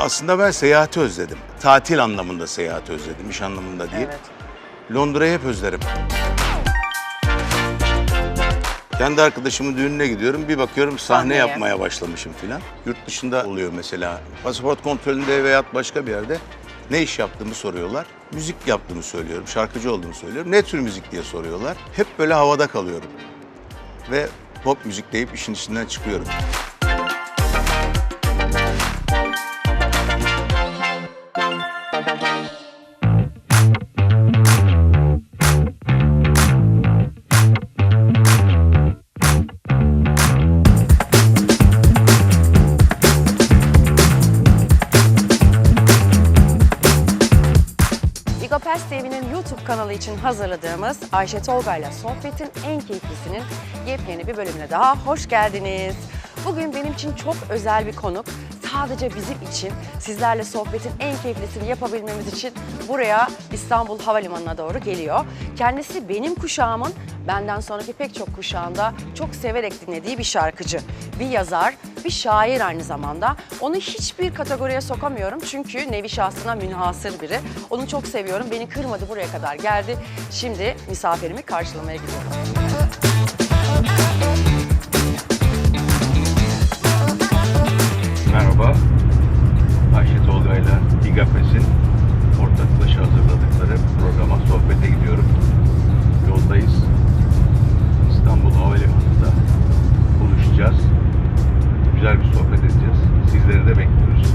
aslında ben seyahati özledim. Tatil anlamında seyahati özledim, iş anlamında değil. Evet. Londra'yı hep özlerim. Kendi arkadaşımın düğününe gidiyorum. Bir bakıyorum sahne Sahneye. yapmaya başlamışım filan. Yurt dışında oluyor mesela. Pasaport kontrolünde veya başka bir yerde ne iş yaptığımı soruyorlar. Müzik yaptığımı söylüyorum, şarkıcı olduğumu söylüyorum. Ne tür müzik diye soruyorlar. Hep böyle havada kalıyorum. Ve pop müzik deyip işin içinden çıkıyorum. İçin hazırladığımız Ayşe Tolga ile sohbetin en keyiflisinin yepyeni bir bölümüne daha hoş geldiniz. Bugün benim için çok özel bir konuk. Sadece bizim için, sizlerle sohbetin en keyiflisini yapabilmemiz için buraya İstanbul Havalimanı'na doğru geliyor. Kendisi benim kuşağımın benden sonraki pek çok kuşağında çok severek dinlediği bir şarkıcı, bir yazar, bir şair aynı zamanda. Onu hiçbir kategoriye sokamıyorum çünkü nevi şahsına münhasır biri. Onu çok seviyorum. Beni kırmadı buraya kadar geldi. Şimdi misafirimi karşılamaya gidiyorum. Sizleri de bekliyoruz.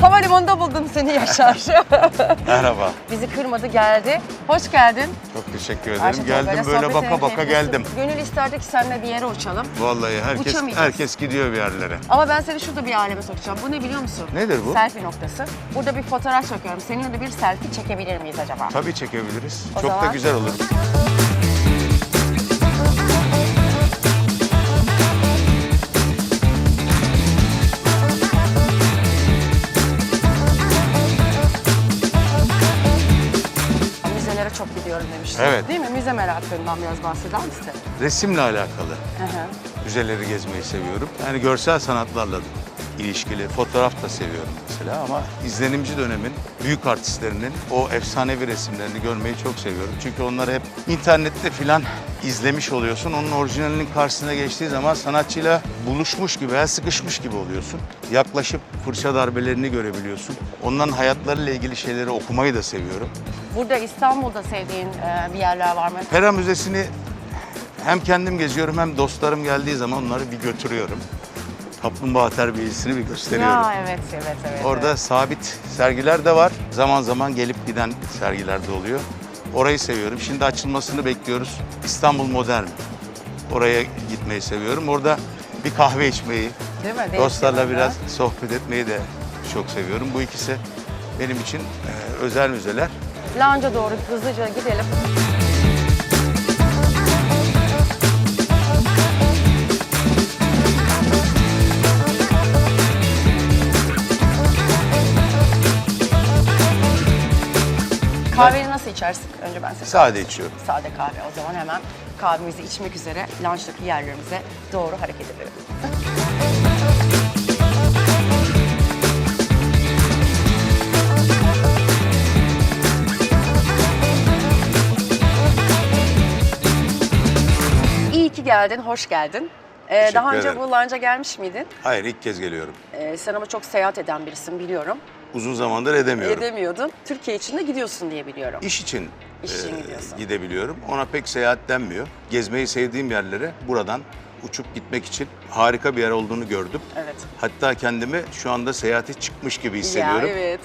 Havalimanında buldum seni Yaşar. Merhaba. Bizi kırmadı geldi. Hoş geldin. Çok teşekkür ederim. Ayşe geldim böyle baka baka geldim. Gönül isterdi ki seninle bir yere uçalım. Vallahi herkes herkes gidiyor bir yerlere. Ama ben seni şurada bir aleme sokacağım. Bu ne biliyor musun? Nedir bu? Selfie noktası. Burada bir fotoğraf çekiyorum. Seninle de bir selfie çekebilir miyiz acaba? Tabii çekebiliriz. O Çok da zaman- güzel olur. Çok gidiyorum demiştin. Evet. Değil mi? Müze meraklarından biraz bahseder misin? Resimle alakalı. Hı hı. Müzeleri gezmeyi seviyorum. Yani görsel sanatlarla ilişkili fotoğraf da seviyorum mesela ama izlenimci dönemin büyük artistlerinin o efsanevi resimlerini görmeyi çok seviyorum. Çünkü onları hep internette filan izlemiş oluyorsun. Onun orijinalinin karşısına geçtiği zaman sanatçıyla buluşmuş gibi, el sıkışmış gibi oluyorsun. Yaklaşıp fırça darbelerini görebiliyorsun. Onların hayatlarıyla ilgili şeyleri okumayı da seviyorum. Burada İstanbul'da sevdiğin e, bir yerler var mı? Pera Müzesi'ni hem kendim geziyorum hem dostlarım geldiği zaman onları bir götürüyorum. Kaplumbağa terbiyesini bir gösteriyorum. Ya evet, evet, evet. Orada evet. sabit sergiler de var. Zaman zaman gelip giden sergiler de oluyor. Orayı seviyorum. Şimdi açılmasını bekliyoruz. İstanbul Modern. Oraya gitmeyi seviyorum. Orada bir kahve içmeyi, Değil mi? Deniz dostlarla kenarında. biraz sohbet etmeyi de çok seviyorum. Bu ikisi benim için e, özel müzeler. Lounge'a doğru hızlıca gidelim. Kahveni nasıl içersin? Önce ben size Sade içiyorum. Sade kahve. O zaman hemen kahvemizi içmek üzere lounge'daki yerlerimize doğru hareket edelim. İyi ki geldin, hoş geldin. Ee, Teşekkür daha önce ederim. bu lounge'a gelmiş miydin? Hayır ilk kez geliyorum. Ee, sen ama çok seyahat eden birisin biliyorum. Uzun zamandır edemiyorum. Edemiyordun. Türkiye için de gidiyorsun diye biliyorum. İş için, İş için e, gidiyorsun. gidebiliyorum. Ona pek seyahat denmiyor. Gezmeyi sevdiğim yerlere buradan uçup gitmek için harika bir yer olduğunu gördüm. Evet. Hatta kendimi şu anda seyahate çıkmış gibi hissediyorum. Ya evet.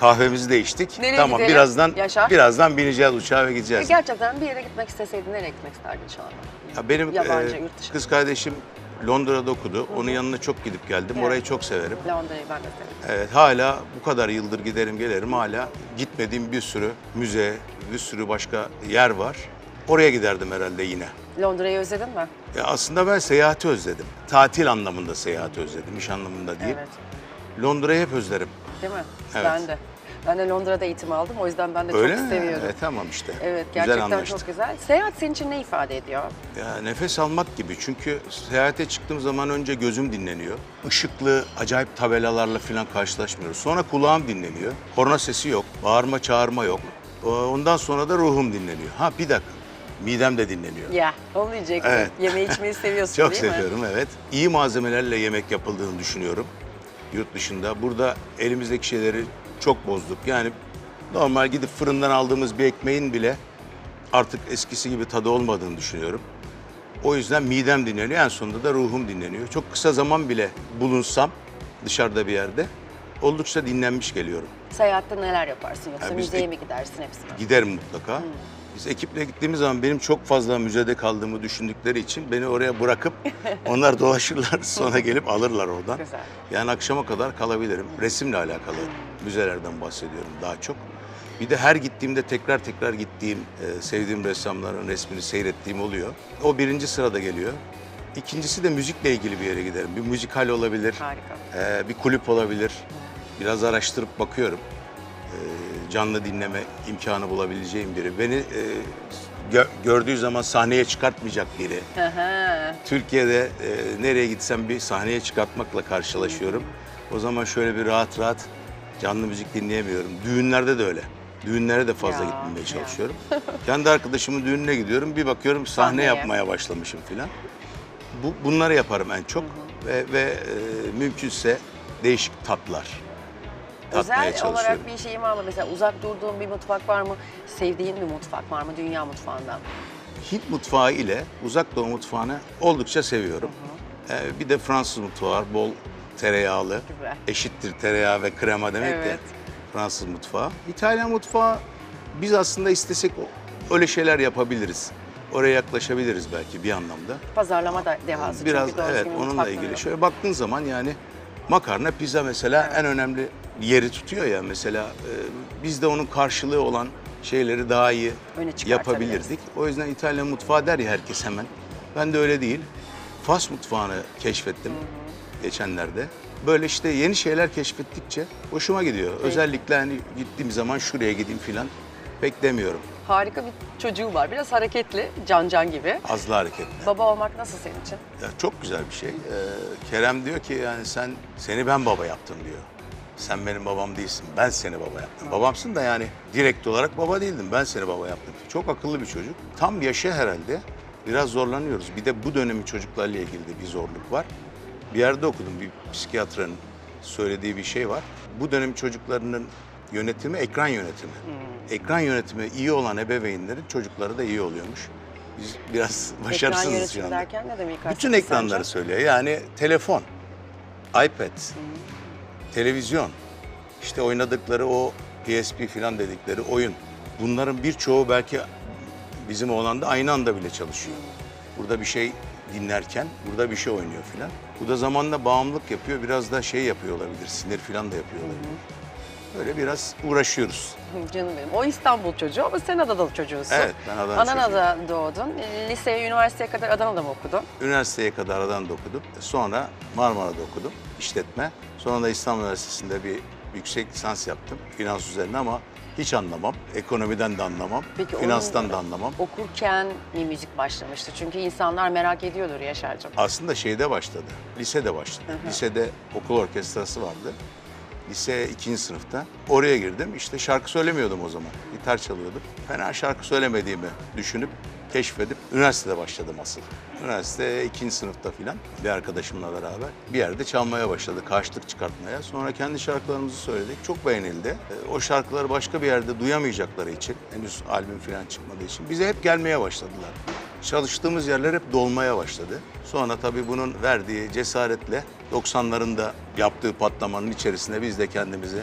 Kahvemizi de içtik. Nereye tamam gidelim? birazdan Yaşar? birazdan bineceğiz uçağa ve E, gideceğiz. Gerçekten bir yere gitmek isteseydin nereye gitmek isterdin şu an? Ya benim Yabancı, e, yurt dışı. kız kardeşim Londra'da okudu. Onun yanına çok gidip geldim. Evet. Orayı çok severim. Londra'yı ben de severim. Evet hala bu kadar yıldır giderim gelirim hala gitmediğim bir sürü müze, bir sürü başka yer var. Oraya giderdim herhalde yine. Londra'yı özledin mi? Ya aslında ben seyahati özledim. Tatil anlamında seyahati özledim, iş anlamında değil. Evet. Londra'yı hep özlerim. Değil mi? Evet. Ben de. Ben de Londra'da eğitim aldım. O yüzden ben de Öyle çok mi? seviyorum. Evet, tamam işte. Evet Güzel gerçekten anlaştık. çok güzel. Seyahat senin için ne ifade ediyor? Ya nefes almak gibi çünkü seyahate çıktığım zaman önce gözüm dinleniyor. Işıklı, acayip tabelalarla falan karşılaşmıyoruz. Sonra kulağım dinleniyor. Korna sesi yok, bağırma çağırma yok. Ondan sonra da ruhum dinleniyor. Ha bir dakika, midem de dinleniyor. Ya onu diyecektim. Evet. Yemeği içmeyi seviyorsun Çok değil mi? seviyorum evet. İyi malzemelerle yemek yapıldığını düşünüyorum yurt dışında. Burada elimizdeki şeyleri çok bozduk. Yani normal gidip fırından aldığımız bir ekmeğin bile artık eskisi gibi tadı olmadığını düşünüyorum. O yüzden midem dinleniyor. En sonunda da ruhum dinleniyor. Çok kısa zaman bile bulunsam dışarıda bir yerde oldukça dinlenmiş geliyorum. Seyahatte neler yaparsın yoksa Ya biz müzeye mi gidersin hepsine? Giderim mutlaka. Biz ekiple gittiğimiz zaman benim çok fazla müzede kaldığımı düşündükleri için beni oraya bırakıp onlar dolaşırlar sonra gelip alırlar oradan. Güzel. Yani akşama kadar kalabilirim. Resimle alakalı müzelerden bahsediyorum daha çok. Bir de her gittiğimde tekrar tekrar gittiğim, e, sevdiğim ressamların resmini seyrettiğim oluyor. O birinci sırada geliyor. İkincisi de müzikle ilgili bir yere giderim. Bir müzikal olabilir, Harika. e, bir kulüp olabilir. Biraz araştırıp bakıyorum. E, canlı dinleme imkanı bulabileceğim biri. Beni e, gö- gördüğü zaman sahneye çıkartmayacak biri. Türkiye'de e, nereye gitsem bir sahneye çıkartmakla karşılaşıyorum. O zaman şöyle bir rahat rahat canlı müzik dinleyemiyorum. Düğünlerde de öyle. Düğünlere de fazla Ya, gitmemeye çalışıyorum. Kendi arkadaşımın düğününe gidiyorum. Bir bakıyorum sahne Sahneye. yapmaya başlamışım filan. Bu, bunları yaparım en çok. Ve, ve e, mümkünse değişik tatlar. Tatmaya Özel çalışıyorum. olarak bir şeyin var mı? Mesela uzak durduğun bir mutfak var mı? Sevdiğin bir mutfak var mı? Dünya mutfağından. Hint mutfağı ile uzak doğu mutfağını oldukça seviyorum. Ee, bir de Fransız mutfağı var. Bol tereyağlı. Güzel. Eşittir tereyağı ve krema demek Evet. ya. Fransız mutfağı. İtalyan mutfağı biz aslında istesek öyle şeyler yapabiliriz. Oraya yaklaşabiliriz belki bir anlamda. Pazarlama da dehası. Biraz evet onunla ilgili. Şöyle baktığın zaman yani makarna, pizza mesela en önemli yeri tutuyor ya mesela e, biz de onun karşılığı olan şeyleri daha iyi Öne çıkartabiliriz. yapabilirdik. O yüzden İtalyan mutfağı der ya herkes hemen. Ben de öyle değil. Fas mutfağını keşfettim geçenlerde. Böyle işte yeni şeyler keşfettikçe hoşuma gidiyor. Özellikle hani gittiğim zaman şuraya gideyim filan pek demiyorum. Harika bir çocuğu var. Biraz hareketli, can can gibi. Azlı hareketli. Baba olmak nasıl senin için? Ya çok güzel bir şey. Ee, Kerem diyor ki yani sen seni ben baba yaptım diyor. Sen benim babam değilsin. Ben seni baba yaptım. Babamsın da yani direkt olarak baba değildim. Ben seni baba yaptım. Çok akıllı bir çocuk. Tam yaşı herhalde. Biraz zorlanıyoruz. Bir de bu dönemin çocuklarla ilgili de bir zorluk var. Bir yerde okudum bir psikiyatrın söylediği bir şey var. Bu dönem çocuklarının yönetimi ekran yönetimi. Ekran yönetimi iyi olan ebeveynlerin çocukları da iyi oluyormuş. Biz biraz Ekran başarısızız şu yönetimi anda. derken ne demek? Bütün ekranları sence? söylüyor. Yani telefon, iPad, televizyon, işte oynadıkları o PSP falan dedikleri oyun. Bunların birçoğu belki bizim oğlan da aynı anda bile çalışıyor. Burada bir şey dinlerken burada bir şey oynuyor filan. Bu da zamanla bağımlılık yapıyor. Biraz da şey yapıyor olabilir. Sinir filan da yapıyor olabilir. Böyle biraz uğraşıyoruz. Hı, Canım benim. O İstanbul çocuğu ama sen Adanalı çocuğusun. Evet, ben Adana Adana'da doğdun. E, Liseye, üniversiteye kadar Adana'da mı okudun? Üniversiteye kadar Adana'da okudum. Sonra Marmara'da okudum işletme. Sonra da İstanbul Üniversitesi'nde bir yüksek lisans yaptım finans üzerine ama hiç anlamam. Ekonomiden de anlamam. Peki finanstan onun- da anlamam. Okurken bir müzik başlamıştı. Çünkü insanlar merak ediyordur Yaşar'cığım. Aslında şeyde başladı. Lisede başladı. Lisede okul orkestrası vardı. Lise ikinci sınıfta. Oraya girdim. İşte şarkı söylemiyordum o zaman. Gitar çalıyordum. Fena şarkı söylemediğimi düşünüp keşfedip üniversitede başladım asıl. Üniversite ikinci sınıfta filan bir arkadaşımla beraber bir yerde çalmaya başladık. Karşılık çıkartmaya. Sonra kendi şarkılarımızı söyledik. Çok beğenildi. Ee, O şarkıları başka bir yerde duyamayacakları için, henüz albüm filan çıkmadığı için bize hep gelmeye başladılar. Çalıştığımız yerler hep dolmaya başladı. Sonra tabii bunun verdiği cesaretle 90'ların yaptığı patlamanın içerisine biz de kendimizi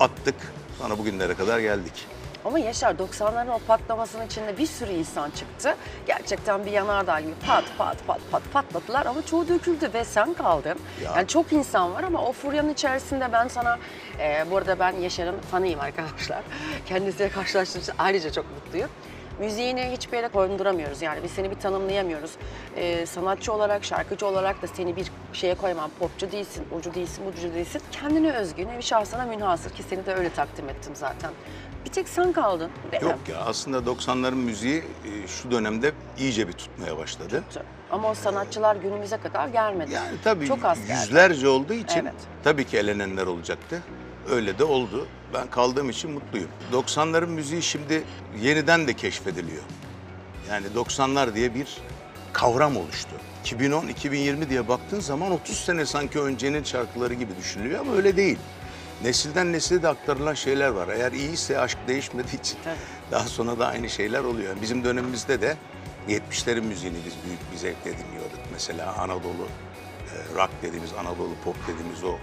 attık. Sonra bugünlere kadar geldik. Ama Yaşar 90'ların o patlamasının içinde bir sürü insan çıktı. Gerçekten bir yanardağ gibi pat pat pat pat patladılar ama çoğu döküldü ve sen kaldın. Ya. Yani çok insan var ama o furyanın içerisinde ben sana, e, bu arada ben Yaşar'ın fanıyım arkadaşlar. Kendisiyle karşılaştığım için ayrıca çok mutluyum. Müziğini hiçbir yere konduramıyoruz yani biz seni bir tanımlayamıyoruz. E, sanatçı olarak, şarkıcı olarak da seni bir şeye koymam. Popçu değilsin, ucu değilsin, bucu değilsin. Kendine özgü, nevi şahsına münhasır ki seni de öyle takdim ettim zaten. Bir tek sen kaldın mi? Yok ya aslında 90'ların müziği e, şu dönemde iyice bir tutmaya başladı. Ama o sanatçılar günümüze kadar gelmedi. Yani tabii Çok az geldi. yüzlerce olduğu için Evet. tabii ki elenenler olacaktı. Öyle de oldu. Ben kaldığım için mutluyum. 90'ların müziği şimdi yeniden de keşfediliyor. Yani 90'lar diye bir kavram oluştu. 2010-2020 diye baktığın zaman 30 sene sanki öncenin şarkıları gibi düşünülüyor ama öyle değil. Nesilden nesile de aktarılan şeyler var. Eğer iyiyse aşk değişmediği için Tabii. daha sonra da aynı şeyler oluyor. Bizim dönemimizde de 70'lerin müziğini biz büyük bir zevkle dinliyorduk. Mesela Anadolu rock dediğimiz, Anadolu pop dediğimiz o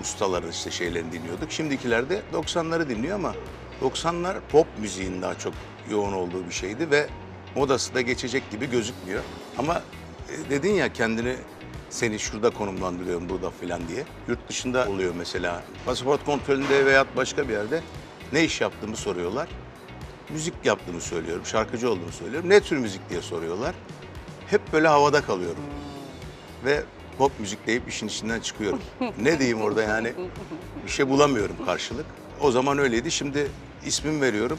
ustaların işte şeylerini dinliyorduk. Şimdikiler de 90'ları dinliyor ama 90'lar pop müziğin daha çok yoğun olduğu bir şeydi ve modası da geçecek gibi gözükmüyor. Ama e, dedin ya kendini seni şurada konumlandırıyorum burada filan diye. Yurt dışında oluyor mesela. Pasaport kontrolünde veya başka bir yerde ne iş yaptığımı soruyorlar. Müzik yaptığımı söylüyorum, şarkıcı olduğumu söylüyorum. Ne tür müzik diye soruyorlar. Hep böyle havada kalıyorum. Ve pop müzik deyip işin içinden çıkıyorum. ne diyeyim orada yani? Bir şey bulamıyorum karşılık. O zaman öyleydi. Şimdi ismimi veriyorum.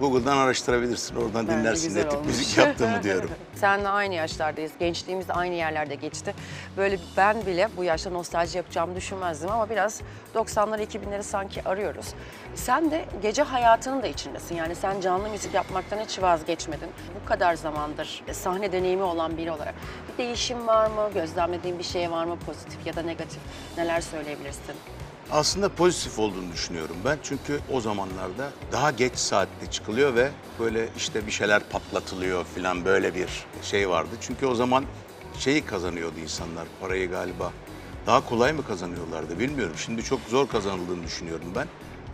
Google'dan araştırabilirsin. Oradan Bence dinlersin güzel olmuş. müzik yaptığımı diyorum. Seninle aynı yaşlardayız. Gençliğimiz aynı yerlerde geçti. Böyle ben bile bu yaşta nostalji yapacağımı düşünmezdim ama biraz 90'ları 2000'leri sanki arıyoruz. Sen de gece hayatının da içindesin. Yani sen canlı müzik yapmaktan hiç vazgeçmedin. Bu kadar zamandır sahne deneyimi olan biri olarak bir değişim var mı? Gözlemlediğin bir şey var mı? Pozitif ya da negatif? Neler söyleyebilirsin? Aslında pozitif olduğunu düşünüyorum ben. Çünkü o zamanlarda daha geç saatte çıkılıyor ve böyle işte bir şeyler patlatılıyor falan böyle bir şey vardı. Çünkü o zaman şeyi kazanıyordu insanlar parayı galiba. Daha kolay mı kazanıyorlardı bilmiyorum. Şimdi çok zor kazanıldığını düşünüyorum ben.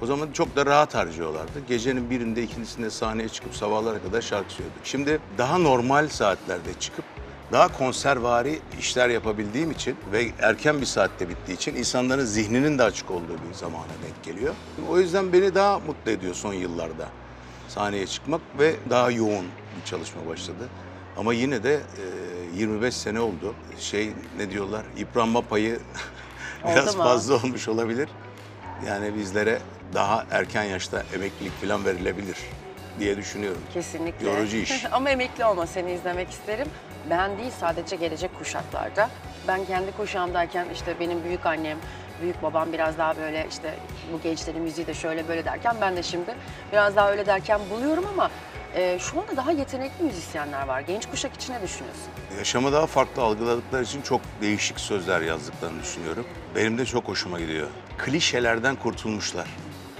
O zaman çok da rahat harcıyorlardı. Gecenin birinde ikincisinde sahneye çıkıp sabahlara kadar şarkı söylüyorduk. Şimdi daha normal saatlerde çıkıp daha konservari işler yapabildiğim için ve erken bir saatte bittiği için insanların zihninin de açık olduğu bir zamana denk geliyor. O yüzden beni daha mutlu ediyor son yıllarda sahneye çıkmak ve daha yoğun bir çalışma başladı. Ama yine de e, 25 sene oldu. Şey ne diyorlar? Yıpranma payı biraz fazla olmuş olabilir. Yani bizlere daha erken yaşta emeklilik falan verilebilir diye düşünüyorum. Kesinlikle. Yorucu iş. Ama emekli olma seni izlemek isterim. Ben değil sadece gelecek kuşaklarda. Ben kendi kuşağımdayken işte benim büyük annem, büyük babam biraz daha böyle işte bu gençlerin müziği de şöyle böyle derken ben de şimdi biraz daha öyle derken buluyorum ama e, şu anda daha yetenekli müzisyenler var. Genç kuşak için ne düşünüyorsun? Yaşamı daha farklı algıladıkları için çok değişik sözler yazdıklarını düşünüyorum. Benim de çok hoşuma gidiyor. Klişelerden kurtulmuşlar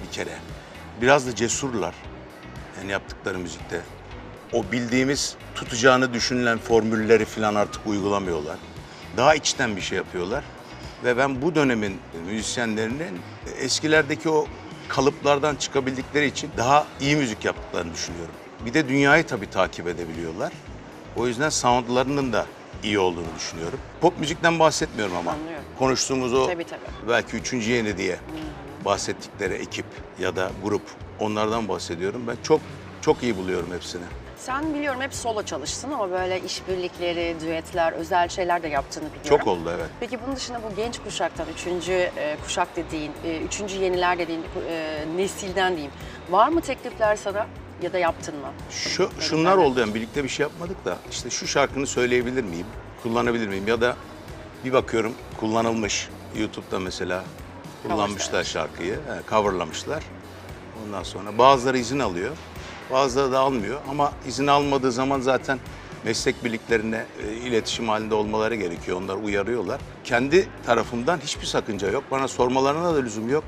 bir kere. Biraz da cesurlar. Yani yaptıkları müzikte. O bildiğimiz tutacağını düşünülen formülleri falan artık uygulamıyorlar. Daha içten bir şey yapıyorlar. Ve ben bu dönemin müzisyenlerinin eskilerdeki o kalıplardan çıkabildikleri için daha iyi müzik yaptıklarını düşünüyorum. Bir de dünyayı tabii takip edebiliyorlar. O yüzden soundlarının da iyi olduğunu düşünüyorum. Pop müzikten bahsetmiyorum ama. Anlıyorum. Konuştuğumuz o Tabii, tabii. belki üçüncü yeni diye bahsettikleri ekip ya da grup onlardan bahsediyorum. Ben çok çok iyi buluyorum hepsini. Sen biliyorum hep solo çalıştın ama böyle işbirlikleri, düetler, özel şeyler de yaptığını biliyorum. Çok oldu evet. Peki bunun dışında bu genç kuşaktan, üçüncü e, kuşak dediğin, e, üçüncü yeniler dediğin e, nesilden diyeyim. Var mı teklifler sana ya da yaptın mı? Şu, şunlar oldu yani birlikte bir şey yapmadık da işte şu şarkını söyleyebilir miyim? Kullanabilir miyim? Ya da bir bakıyorum kullanılmış YouTube'da mesela kullanmışlar şarkıyı, he, coverlamışlar. Ondan sonra bazıları izin alıyor, bazıları da almıyor ama izin almadığı zaman zaten meslek birliklerine e, iletişim halinde olmaları gerekiyor. Onlar uyarıyorlar. Kendi tarafımdan hiçbir sakınca yok. Bana sormalarına da lüzum yok.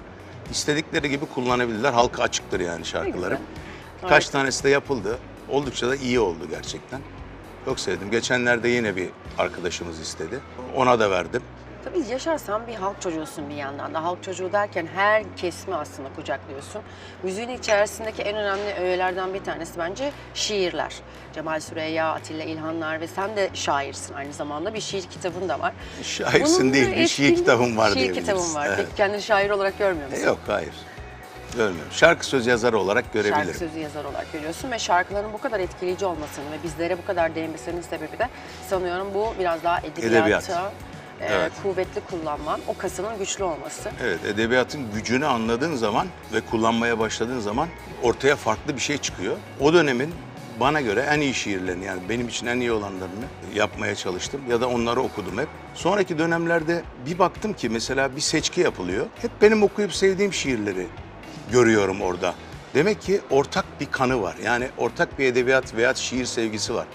İstedikleri gibi kullanabilirler. Halka açıktır yani şarkılarım. Birkaç Harika. tanesi de yapıldı. Oldukça da iyi oldu gerçekten. Çok sevdim. Geçenlerde yine bir arkadaşımız istedi. Ona da verdim. Tabii Yaşar sen bir halk çocuğusun bir yandan da. Halk çocuğu derken her kesimi aslında kucaklıyorsun. Müziğin içerisindeki en önemli öğelerden bir tanesi bence şiirler. Cemal Süreyya, Atilla İlhanlar ve sen de şairsin aynı zamanda. Bir şiir kitabın da var. Şairsin Bunun değil, bir şiir kitabım var Şiir diyebiliriz. kitabın var. Evet. Peki kendini şair olarak görmüyor E, musun? yok hayır. Görmüyorum. Şarkı söz yazarı olarak görebilirim. Şarkı sözü yazar olarak görüyorsun ve şarkıların bu kadar etkileyici olmasının ve bizlere bu kadar değmesinin sebebi de sanıyorum bu biraz daha edebiyata, Edebiyat. E, Evet. kuvvetli kullanman, o kasının güçlü olması. Evet, edebiyatın gücünü anladığın zaman ve kullanmaya başladığın zaman ortaya farklı bir şey çıkıyor. O dönemin bana göre en iyi şiirlerini yani benim için en iyi olanlarını yapmaya çalıştım ya da onları okudum hep. Sonraki dönemlerde bir baktım ki mesela bir seçki yapılıyor. Hep benim okuyup sevdiğim şiirleri görüyorum orada. Demek ki ortak bir kanı var. Yani ortak bir edebiyat veya şiir sevgisi var.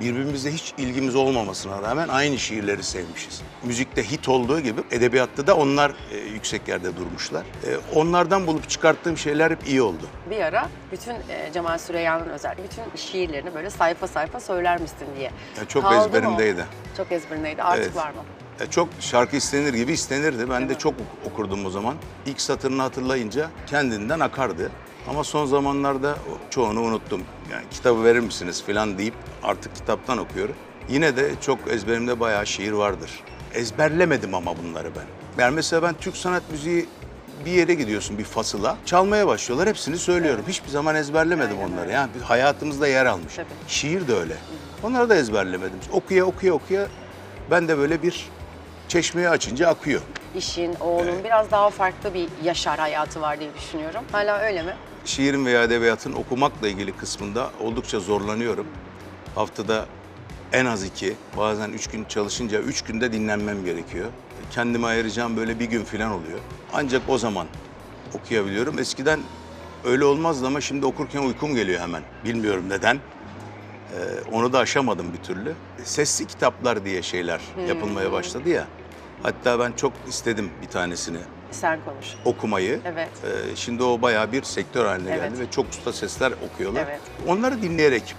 Birbirimizle hiç ilgimiz olmamasına rağmen aynı şiirleri sevmişiz. Müzikte hit olduğu gibi edebiyatta da onlar e, yüksek yerde durmuşlar. E, onlardan bulup çıkarttığım şeyler hep iyi oldu. Bir ara bütün e, Cemal Süreyya'nın özellikle bütün şiirlerini böyle sayfa sayfa söyler misin diye. Ya çok Kaldı mı o? ezberimdeydi. Çok ezberindeydi. Artık Evet. var mı? E, çok şarkı istenir gibi istenirdi. Ben Değil de mi? çok ok- okurdum o zaman. İlk satırını hatırlayınca kendinden akardı. Ama son zamanlarda çoğunu unuttum. Yani kitabı verir misiniz falan deyip artık kitaptan okuyorum. Yine de çok ezberimde bayağı şiir vardır. Ezberlemedim ama bunları ben. Yani mesela ben Türk sanat müziği bir yere gidiyorsun bir fasıla. Çalmaya başlıyorlar. Hepsini söylüyorum. Hiçbir zaman ezberlemedim Aynen onları. Yani hayatımızda yer almış. Tabii. Şiir de öyle. Onları da ezberlemedim. Okuya okuya okuya ben de böyle bir çeşmeyi açınca akıyor. İşin, oğlun biraz daha farklı bir yaşar hayatı var diye düşünüyorum. Hala öyle mi? Şiirin veya edebiyatın okumakla ilgili kısmında oldukça zorlanıyorum. Haftada en az iki, bazen üç gün çalışınca üç günde dinlenmem gerekiyor. Kendime ayıracağım böyle bir gün falan oluyor. Ancak o zaman okuyabiliyorum. Eskiden öyle olmazdı ama şimdi okurken uykum geliyor hemen. Bilmiyorum neden. Ee, onu da aşamadım bir türlü. Sesli kitaplar diye şeyler yapılmaya başladı ya. Hatta ben çok istedim bir tanesini Sen konuş. okumayı. Evet. Ee, şimdi o bayağı bir sektör haline Evet. geldi ve çok usta sesler okuyorlar. Evet. Onları dinleyerek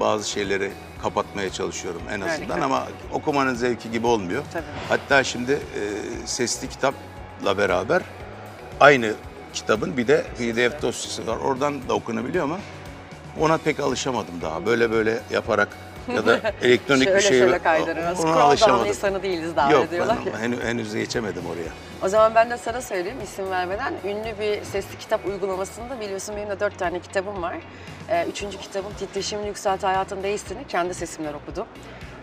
bazı şeyleri kapatmaya çalışıyorum en azından Harika. ama okumanın zevki gibi olmuyor. Tabii. Hatta şimdi e, sesli kitapla beraber aynı kitabın bir de PDF dosyası var. Oradan da okunabiliyor ama ona pek alışamadım daha. Böyle böyle yaparak ya da elektronik şöyle bir şey şöyle kaydırıyoruz. ona alışamadım. insanı değiliz daha Yok diyorlar ben ya. henüz, henüz geçemedim oraya. O zaman ben de sana söyleyeyim isim vermeden. Ünlü bir sesli kitap uygulamasında biliyorsun benim de dört tane kitabım var. Ee, üçüncü kitabım Titreşimini Yükselt Hayatın Değiştiğini kendi sesimle okudum.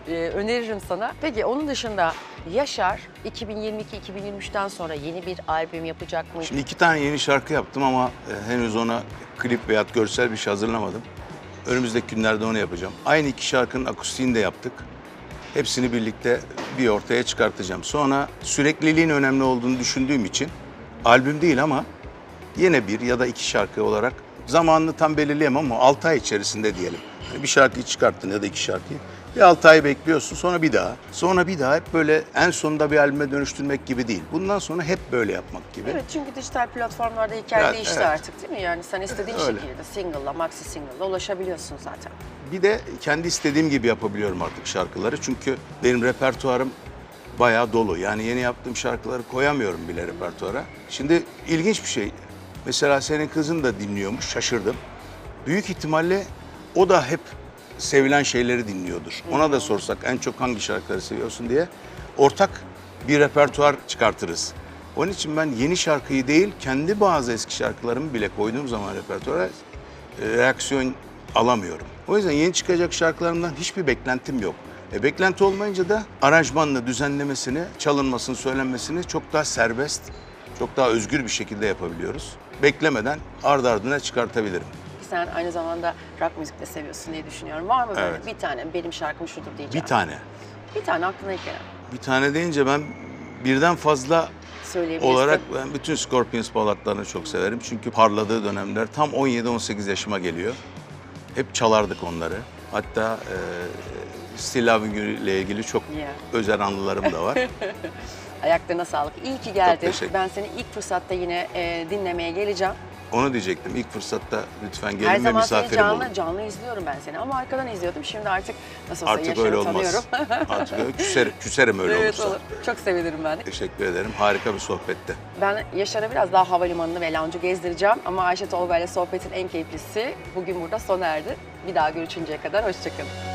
Ee, öneririm sana. Peki onun dışında Yaşar 2022-2023'ten sonra yeni bir albüm yapacak mı? Şimdi iki tane yeni şarkı yaptım ama e, henüz ona klip veya görsel bir şey hazırlamadım. Önümüzdeki günlerde onu yapacağım. Aynı iki şarkının akustiğini de yaptık. Hepsini birlikte bir ortaya çıkartacağım. Sonra sürekliliğin önemli olduğunu düşündüğüm için albüm değil ama yine bir ya da iki şarkı olarak zamanını tam belirleyemem ama 6 ay içerisinde diyelim. Hani bir şarkıyı çıkarttın ya da iki şarkıyı. Bir 6 ay bekliyorsun sonra bir daha. Sonra bir daha hep böyle en sonunda bir albüme dönüştürmek gibi değil. Bundan sonra hep böyle yapmak gibi. Evet çünkü dijital platformlarda hikaye Evet, değişti evet. artık değil mi? Yani sen istediğin Öyle. şekilde single'la, maxi single'la ulaşabiliyorsun zaten. Bir de kendi istediğim gibi yapabiliyorum artık şarkıları. Çünkü benim repertuarım bayağı dolu. Yani yeni yaptığım şarkıları koyamıyorum bile repertuara. Şimdi ilginç bir şey. Mesela senin kızın da dinliyormuş, şaşırdım. Büyük ihtimalle o da hep sevilen şeyleri dinliyordur. Ona da sorsak en çok hangi şarkıları seviyorsun diye ortak bir repertuar çıkartırız. Onun için ben yeni şarkıyı değil, kendi bazı eski şarkılarımı bile koyduğum zaman repertuara e, reaksiyon alamıyorum. O yüzden yeni çıkacak şarkılarımdan hiçbir beklentim yok. E, beklenti olmayınca da aranjmanla düzenlemesini, çalınmasını, söylenmesini çok daha serbest, çok daha özgür bir şekilde yapabiliyoruz. Beklemeden ardı ardına çıkartabilirim. Sen aynı zamanda rock müzik de seviyorsun diye düşünüyorum. Var mı böyle Evet. bir tane benim şarkım şudur Bir diyeceğim? tane. Bir tane aklına ilk gelen. Bir tane deyince ben birden fazla Söyleyebilirsin. olarak ben bütün Scorpions balatlarını çok severim. Çünkü parladığı dönemler tam 17-18 yaşıma geliyor. Hep çalardık onları. Hatta e, Still Loving You ile ilgili çok Yeah. özel anılarım da var. Ayaklarına sağlık. İyi ki geldin. teşekkür- Ben seni ilk fırsatta yine e, dinlemeye geleceğim. Onu diyecektim. İlk fırsatta lütfen Her gelin ve zaman seni misafirim olun. canlı, canlı izliyorum ben seni ama arkadan izliyordum. Şimdi artık nasıl olsa Artık öyle olmaz. tanıyorum. Artık öyle küser, küserim öyle evet olursa. olur. Çok sevinirim ben de. Teşekkür ederim. Harika bir sohbette. Ben Yaşar'a biraz daha havalimanını ve lounge'u gezdireceğim ama Ayşe Tolga ile sohbetin en keyiflisi bugün burada sona erdi. Bir daha görüşünceye kadar hoşçakalın.